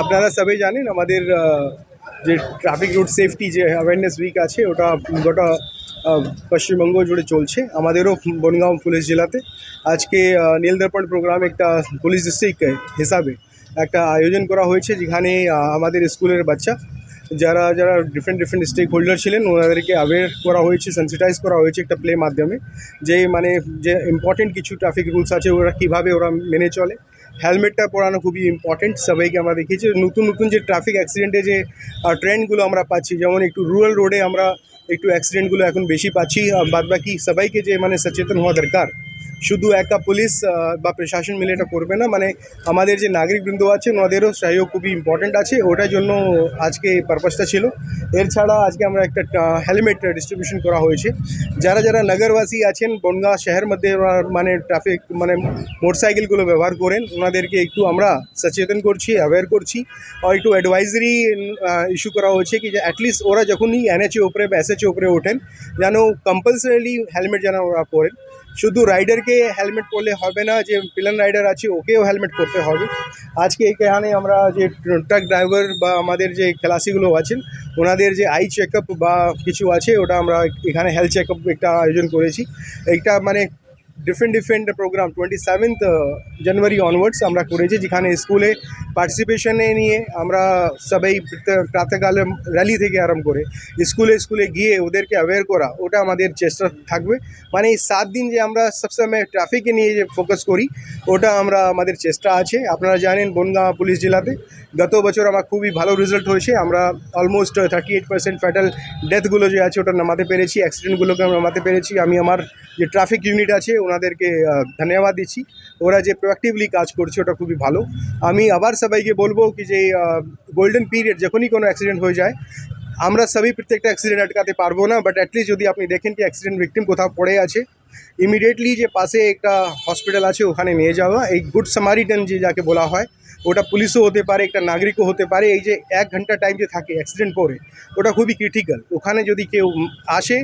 আপনারা সবাই জানেন আমাদের যে ট্রাফিক রুট সেফটি যে অ্যাওয়ারনেস উইক আছে ওটা গোটা পশ্চিমবঙ্গ জুড়ে চলছে। আমাদেরও বনগাঁও পুলিশ জেলাতে। আজকে আহ, নীল দর্পণ প্রোগ্রাম একটা পুলিশ ডিস্ট্রিক্ট হিসাবে একটা আয়োজন করা হয়েছে যেখানে আমাদের স্কুলের বাচ্চা যারা যারা ডিফারেন্ট ডিফারেন্ট স্টেক হোল্ডার ছিলেন ওনাদেরকে অ্যাওয়্যার করা হয়েছে সেন্সিটাইজ করা হয়েছে একটা প্লে মাধ্যমে। যে মানে যে ইম্পর্টেন্ট কিছু ট্রাফিক রুলস আছে ওরা কীভাবে ওরা মেনে চলে। হেলমেটটা পরানো খুবই ইম্পর্টেন্ট সবাইকে আমরা দেখিয়েছি। নতুন নতুন যে ট্রাফিক অ্যাক্সিডেন্টে যে ট্রেন্ডগুলো আমরা পাচ্ছি, যেমন একটু রুরাল রোডে আমরা একটু অ্যাক্সিডেন্টগুলো এখন বেশি পাচ্ছি বাদ বাকি সবাইকে যে মানে সচেতন হওয়া দরকার। শুধু একটা পুলিশ বা প্রশাসন মিলে এটা করবে না। মানে আমাদের যে নাগরিকবৃন্দ আছে ওনাদেরও সহযোগ খুবই ইম্পর্টেন্ট আছে। ওটার জন্য আজকে পারপাসটা ছিল। এর ছাড়া আজকে আমরা একটা হেলমেট ডিস্ট্রিবিউশন করা হয়েছে। যারা যারা নগরবাসী আছেন, বনগাঁ শহর মধ্যে মানে ট্রাফিক মানে মোটরসাইকেলগুলো ব্যবহার করেন, ওনাদেরকে একটু আমরা সচেতন করছি অ্যাওয়্যার করছি। আর একটু অ্যাডভাইজারি ইস্যু করা হয়েছে কি যে অ্যাটলিস্ট ওরা যখনই এনএচএ উপরে বা এসএচএ উপরে ওঠেন, যেন কম্পালসারিলি হেলমেট যেন ওরা পরেন। শুধু রাইডারকে হেলমেট পরলে হবে না, যে পিলান রাইডার আছে, ওকেও হেলমেট পরতে হবে। আজকে এখানে আমরা যে ট্রাক ড্রাইভার বা আমাদের যে খেলাসিগুলো আছেন, ওনাদের যে আই চেক বা কিছু আছে, ওটা আমরা এখানে হেলথ চেক একটা আয়োজন করেছি। এইটা মানে different different program twenty seventh January onwards আমরা করেছি, যেখানে স্কুলে পার্টিসিপেশনে নিয়ে আমরা সবাই প্রাত- প্রাতঃকালে র্যালি থেকে আরম্ভ করে স্কুলে স্কুলে গিয়ে ওদেরকে অ্যাওয়্যার করা, ওটা আমাদের চেষ্টা থাকবে। মানে এই সাত দিন যে আমরা সবসময় ট্রাফিকে নিয়ে যে ফোকাস করি, ওটা আমরা আমাদের চেষ্টা আছে। আপনারা জানেন, বনগাঁ পুলিশ জেলাতে গত বছর আমার খুবই ভালো রেজাল্ট হয়েছে। আমরা almost thirty eight percent fatal ডেথগুলো যে আছে, ওটা নামাতে পেরেছি অ্যাক্সিডেন্টগুলোকে নামাতে পেরেছি। আমি আমার যে ট্রাফিক ইউনিট আছে ওনাদেরকে ধন্যবাদ দিচ্ছি। ওরা যে প্রোয়াক্টিভলি কাজ করছে, ওটা খুবই ভালো। আমি আবার সবাইকে বলব কি যে গোল্ডেন পিরিয়ড যখনই কোনো অ্যাক্সিডেন্ট হয়ে যায়, আমরা সবই প্রত্যেকটা অ্যাক্সিডেন্ট আটকাতে পারব না বাট অ্যাটলিস্ট যদি আপনি দেখেন কি অ্যাক্সিডেন্ট ভিকটিম কোথাও পড়ে আছে ইমিডিয়েটলি যে পাশে একটা হসপিটাল আছে, ওখানে নিয়ে যাওয়া, এই গুড সামারিটান যে যাকে বলা হয়, ওটা পুলিশও হতে পারে, একটা নাগরিকও হতে পারে, এই যে এক ঘণ্টা টাইম যে থাকে অ্যাক্সিডেন্ট পরে, ওটা খুবই ক্রিটিক্যাল ওখানে যদি কেউ আসে,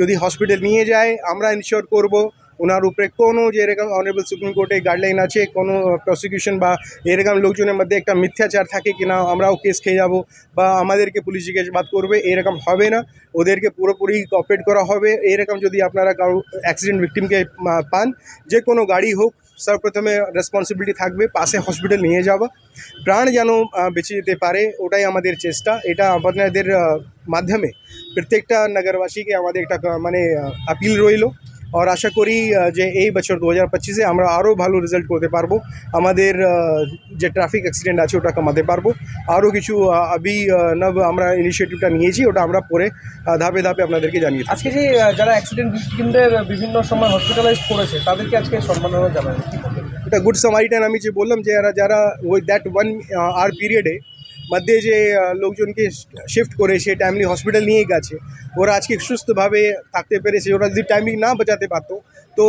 যদি হসপিটাল নিয়ে যায়, আমরা ইনশিওর করব ওনার উপরে কোনো যে এরকম অনারেবল সুপ্রিম কোর্টে গাইডলাইন আছে, কোনো প্রসিকিউশন বা এরকম লোকজনের মধ্যে একটা মিথ্যাচার থাকে কি না আমরাও কেস খেয়ে যাব বা আমাদেরকে পুলিশ জিজ্ঞাসাবাদ করবে, এরকম হবে না। ওদেরকে পুরোপুরি কপারেট করা হবে। এরকম যদি আপনারা কারও অ্যাক্সিডেন্ট ভিকটিমকে পান, যে কোনো গাড়ি হোক, সর্বপ্রথমে রেসপন্সিবিলিটি থাকবে, পাশে হসপিটাল নিয়ে যাওয়া। প্রাণ যেন বেঁচে যেতে পারে, ওটাই আমাদের চেষ্টা। এটা আপনাদের মাধ্যমে প্রত্যেকটা নগরবাসীকে আমাদের একটা মানে আপিল রইল। আর আশা করি যে এই বছর দু হাজার পঁচিশে আমরা আরও ভালো রেজাল্ট করতে পারব আমাদের যে ট্রাফিক অ্যাক্সিডেন্ট আছে ওটা কমাতে পারব আরও কিছু আবি নব আমরা ইনিশিয়েটিভটা নিয়েছি ওটা আমরা পরে ধাপে ধাপে আপনাদেরকে জানিয়ে আজকে যে যারা অ্যাক্সিডেন্ট ভিকটিমদের বিভিন্ন সময় হসপিটালাইজ করেছে তাদেরকে আজকে সম্মাননা জানাবে কি এটা গুড সামারিটান আমি যে বললাম যে যারা যারা ওই দ্যাট ওয়ান আর পিরিয়ডে মধ্যে যে লোকজনকে শিফট করে সে টাইমলি হসপিটাল নিয়ে গেছে। ওরা আজকে সুস্থভাবে থাকতে পেরেছে। ওরা যদি টাইমলি না বাঁচাতে পারতো তো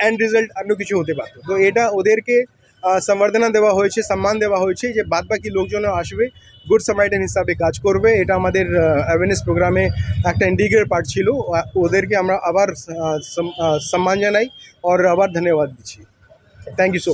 অ্যান্ড রেজাল্ট অন্য কিছু হতে পারতো। তো এটা ওদেরকে আহ, সম্বর্ধনা দেওয়া হয়েছে সম্মান দেওয়া হয়েছে যে বাদ বাকি লোকজনও আসবে গুড সামারিটান হিসাবে কাজ করবে। এটা আমাদের অ্যাওয়ারনেস প্রোগ্রামে একটা ইন্ডিগ্রেট পার্ট ছিল। ওদেরকে আমরা আবার সম্মান জানাই আর আবার ধন্যবাদ দিচ্ছি। Thank you so